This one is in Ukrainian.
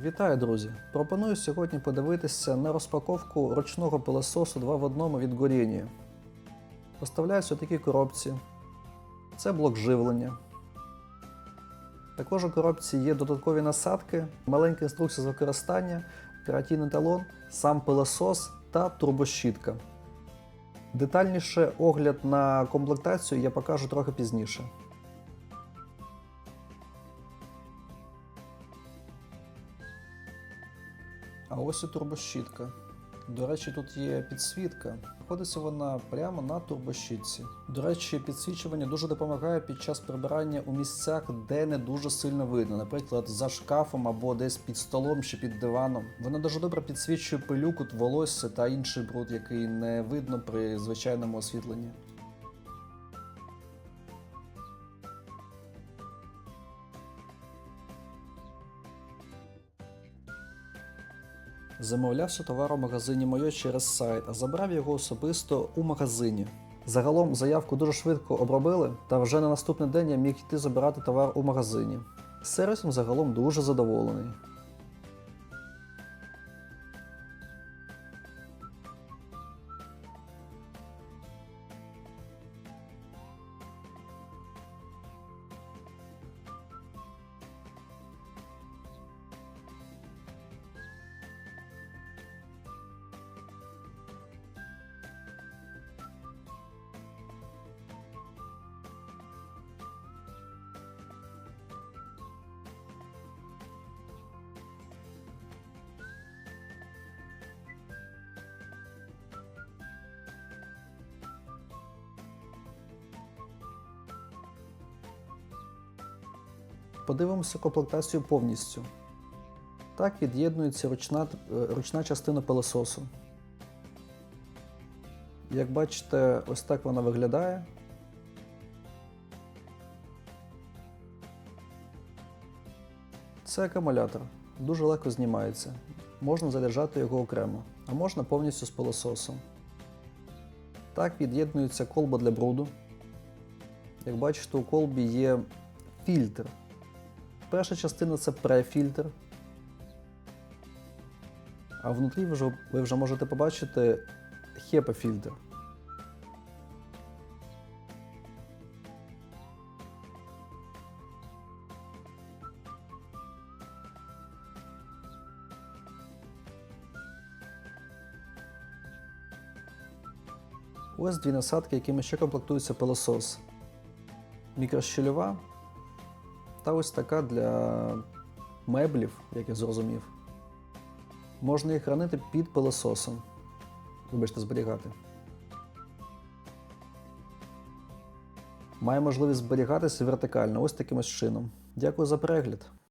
Вітаю, друзі! Пропоную сьогодні подивитися на розпаковку ручного пилососу 2 в 1 від Горіні. Поставляються у такій коробці. Це блок живлення. Також у коробці є додаткові насадки, маленька інструкція з використання, операційний талон, сам пилосос та турбощітка. Детальніше огляд на комплектацію я покажу трохи пізніше. А ось і турбощітка. До речі, тут є підсвітка. Знаходиться вона прямо на турбощітці. До речі, підсвічування дуже допомагає під час прибирання у місцях, де не дуже сильно видно, наприклад, за шкафом або десь під столом чи під диваном. Вона дуже добре підсвічує пилюку, волосся та інший бруд, який не видно при звичайному освітленні. Замовлявся товар у магазині Моє через сайт, а забрав його особисто у магазині. Загалом заявку дуже швидко обробили, та вже на наступний день я міг йти забирати товар у магазині. Сервісом загалом дуже задоволений. Подивимося комплектацію повністю. Так під'єднується ручна, е, ручна частина пилососу. Як бачите, ось так вона виглядає. Це акумулятор. Дуже легко знімається. Можна заряджати його окремо, а можна повністю з пилососом. Так під'єднується колба для бруду. Як бачите, у колбі є фільтр. Перша частина це префільтр. А внутрі ви вже, ви вже можете побачити HEPA-фільтр. Ось дві насадки, якими ще комплектується пилосос. Мікрощільова та ось така для меблів, як я зрозумів. Можна їх хранити під пилососом. Вибачте, зберігати. Має можливість зберігатися вертикально, ось таким чином. Дякую за перегляд.